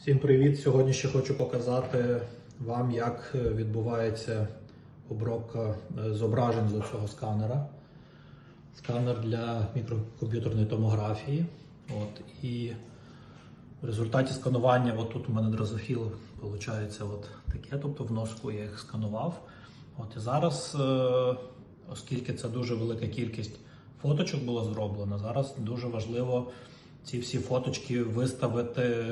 Всім привіт! Сьогодні ще хочу показати вам, як відбувається обробка е, зображень з цього сканера. Сканер для мікрокомп'ютерної томографії. От, і в результаті сканування, от у мене дрозофіл, виходить от таке, тобто в носку я їх сканував. От, і зараз, е, оскільки це дуже велика кількість фоточок було зроблено, зараз дуже важливо ці всі фоточки виставити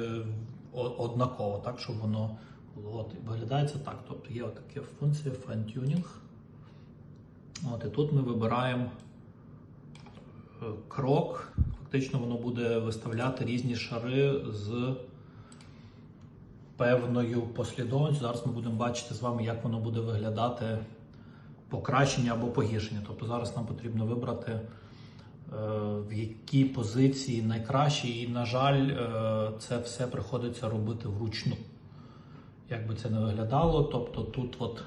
однаково, так, щоб воно було. От, виглядає це так. Тобто є така функція fine-tuning. От, і тут ми вибираємо е, крок. Фактично воно буде виставляти різні шари з певною послідовністю. Зараз ми будемо бачити з вами, як воно буде виглядати покращення або погіршення. Тобто зараз нам потрібно вибрати, в якій позиції найкраще, і, на жаль, е, це все приходиться робити вручну. Як би це не виглядало, тобто тут от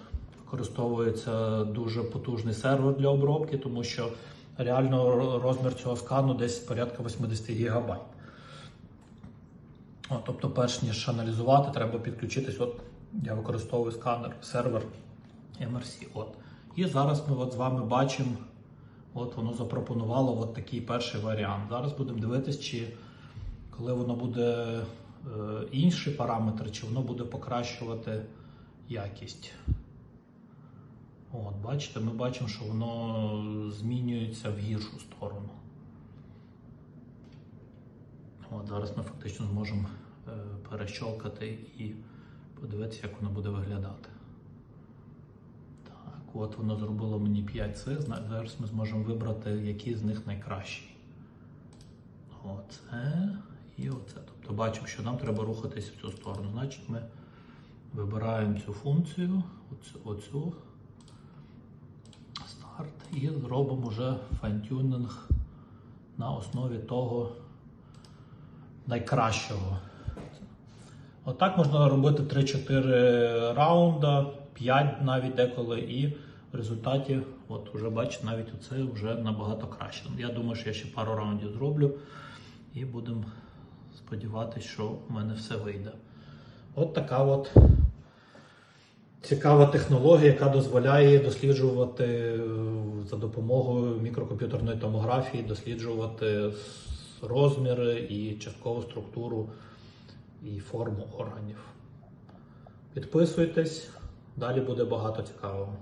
використовується дуже потужний сервер для обробки, тому що реально розмір цього скану десь порядка 80 гігабайт. От, тобто, перш ніж аналізувати, треба підключитись. От я використовую сканер, сервер MRC. От. І зараз ми от з вами бачимо, от воно запропонувало от такий перший варіант. Зараз будемо дивитись, чи коли воно буде е, інші параметри, чи воно буде покращувати якість. От, бачите, ми бачимо, що воно змінюється в гіршу сторону. От, зараз ми фактично зможемо е, перещолкати і подивитися, як воно буде виглядати. От воно зробило мені 5 цих. Зараз ми зможемо вибрати, які з них найкращі. Оце і оце. Тобто бачимо, що нам треба рухатись в цю сторону. Значить, ми вибираємо цю функцію, оцю, оцю старт, і зробимо вже файнтюнинг на основі того найкращого. Отак можна робити 3-4 раунда, 5 навіть деколи, і в результаті, от вже бачите, навіть оце вже набагато краще. Я думаю, що я ще пару раундів зроблю і будемо сподіватися, що в мене все вийде. От така от цікава технологія, яка дозволяє досліджувати е, за допомогою мікрокомп'ютерної томографії, досліджувати розміри і часткову структуру і форму органів. Підписуйтесь, далі буде багато цікавого.